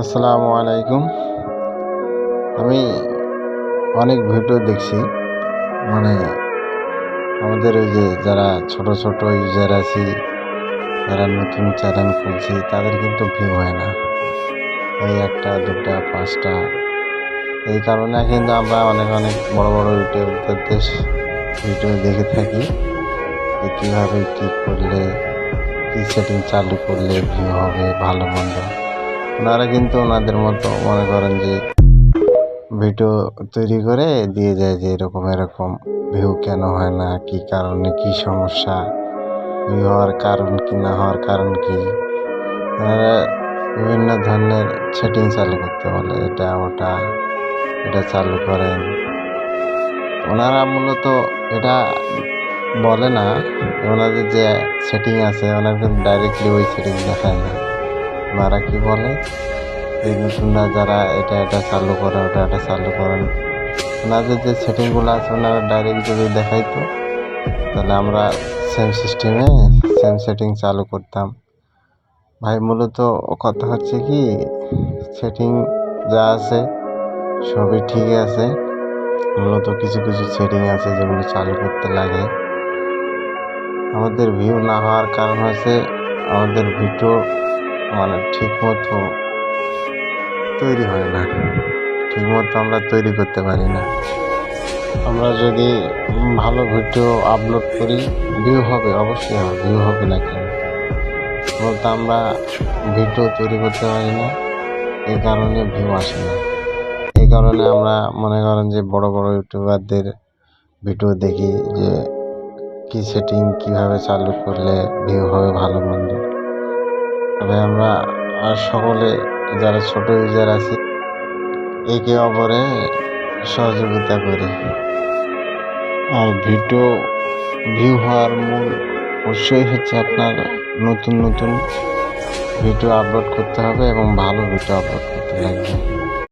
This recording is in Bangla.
আসসালামু আলাইকুম। আমি অনেক ভিডিও দেখছি। মানে আমাদের ওই যে যারা ছোট ছোট ইউজার আছি, যারা নতুন চ্যানেল খুলছি, তাদের কিন্তু ভিউ হয় না। এই একটা, দুটা, পাঁচটা। এই কারণে কিন্তু আমরা অনেক অনেক বড় বড় ইউটিউবারদের ভিডিও দেখে থাকি যে কীভাবে কী করলে, কী সেটিং চালু করলে ভিউ হবে, ভালো, মন্দ। ওনারা কিন্তু ওনাদের মতো মনে করেন যে ভিডিও তৈরি করে দিয়ে যায় যে এরকম এরকম ভিউ কেন হয় না? কী কারণে? কী সমস্যা? ভিউ হওয়ার কারণ কি, না হওয়ার কারণ কি? ওনারা বিভিন্ন ধরনের সেটিং চালু করতে বলে। এটা ওটা, এটা চালু করেন। ওনারা মূলত এটা বলে না। ওনাদের যে সেটিং আছে, ওনারা কিন্তু ডাইরেক্টলি ওই সেটিং দেখায় না। ওনারা কি বলে? নতুনরা যারা এটা এটা চালু করে, ওটা এটা চালু করেন। ওনাদের যে সেটিংগুলো আছে, ওনারা ডাইরেক্ট যদি দেখাইতো, তাহলে আমরা সেম সিস্টেমে সেম সেটিং চালু করতাম। ভাই, মূলত কথা হচ্ছে কি সেটিং যা আছে, সবই ঠিক আছে। মূলত কিছু কিছু সেটিং আছে যেগুলো চালু করতে লাগে। আমাদের ভিউ না হওয়ার কারণ হচ্ছে, আমাদের ভিডিও মানে ঠিক মতো তৈরি হয় না। ঠিক মতো আমরা তৈরি করতে পারি না। আমরা যদি ভালো ভিডিও আপলোড করি ভিউ হবে, অবশ্যই হবে ভিউ হবে না কেন? বলতে আমরা ভিডিও তৈরি করতে পারি না এই কারণে ভিউ আসে না। এই কারণে আমরা মনে করেন যে বড় বড় ইউটিউবারদের ভিডিও দেখি যে কী সেটিং কীভাবে চালু করলে ভিউ হবে, ভালো মন্দ। তবে আমরা আর সকলে যারা ছোট ইউজার আছে, একে অপরে সহযোগিতা করি। আর ভিডিও ভিউ হওয়ার মূল উৎসই হচ্ছে আপনার নতুন নতুন ভিডিও আপলোড করতে হবে এবং ভালো ভিডিও আপলোড করতে লাগবে।